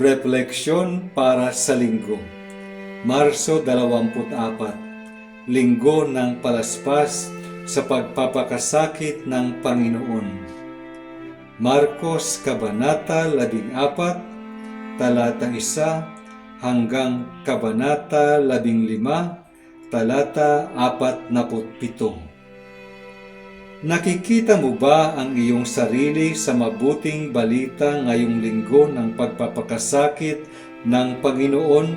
Refleksyon para sa linggo. Marso 24, Linggo ng Palaspas sa pagpapakasakit ng Panginoon. Marcos Kabanata 14, talata 1 hanggang Kabanata 15, talata 47. Nakikita mo ba ang iyong sarili sa mabuting balita ngayong linggo ng pagpapakasakit ng Panginoon?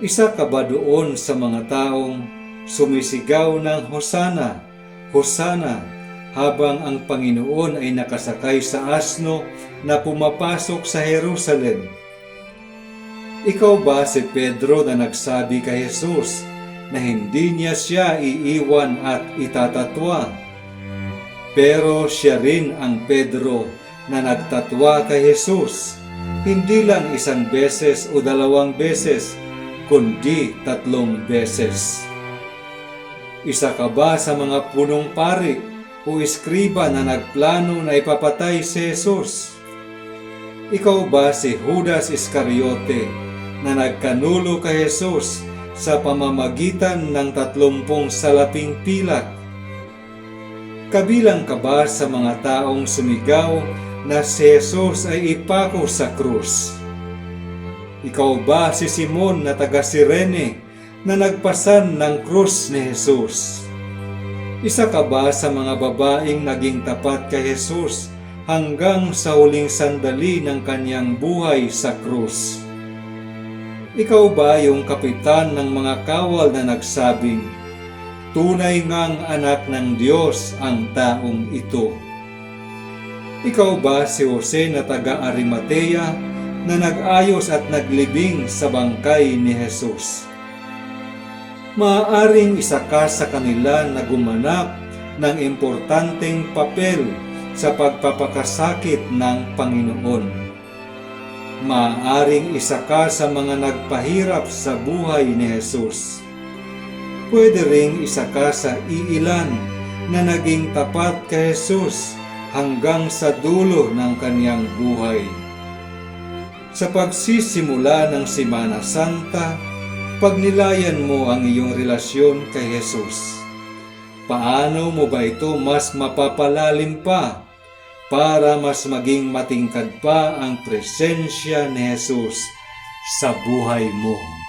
Isa ka ba doon sa mga taong sumisigaw ng Hosana, Hosana, habang ang Panginoon ay nakasakay sa asno na pumapasok sa Jerusalem? Ikaw ba si Pedro na nagsabi kay Jesus, na hindi niya siya iiwan at itatatwa. Pero siya rin ang Pedro na nagtatwa kay Jesus, hindi lang isang beses o dalawang beses, kundi tatlong beses. Isa ka ba sa mga punong pari o iskriba na nagplano na ipapatay si Jesus? Ikaw ba si Judas Iscariote na nagkanulo kay Jesus sa pamamagitan ng tatlumpong salaping pilak. Kabilang ka ba sa mga taong sumigaw na si Jesus ay ipako sa krus? Ikaw ba si Simon na taga Sirene na nagpasan ng krus ni Jesus? Isa ka ba sa mga babaeng naging tapat kay Jesus hanggang sa huling sandali ng kanyang buhay sa krus? Ikaw ba yung kapitan ng mga kawal na nagsabing, Tunay ngang anak ng Diyos ang taong ito? Ikaw ba si Jose na taga Arimatea na nag-ayos at naglibing sa bangkay ni Jesus? Maaaring isa ka sa kanila na gumanap ng importanteng papel sa pagpapakasakit ng Panginoon maaring isa ka sa mga nagpahirap sa buhay ni Jesus. Pwede ring isa ka sa iilan na naging tapat kay Jesus hanggang sa dulo ng kanyang buhay. Sa pagsisimula ng Simana Santa, pagnilayan mo ang iyong relasyon kay Jesus. Paano mo ba ito mas mapapalalim pa para mas maging matingkad pa ang presensya ni Jesus sa buhay mo.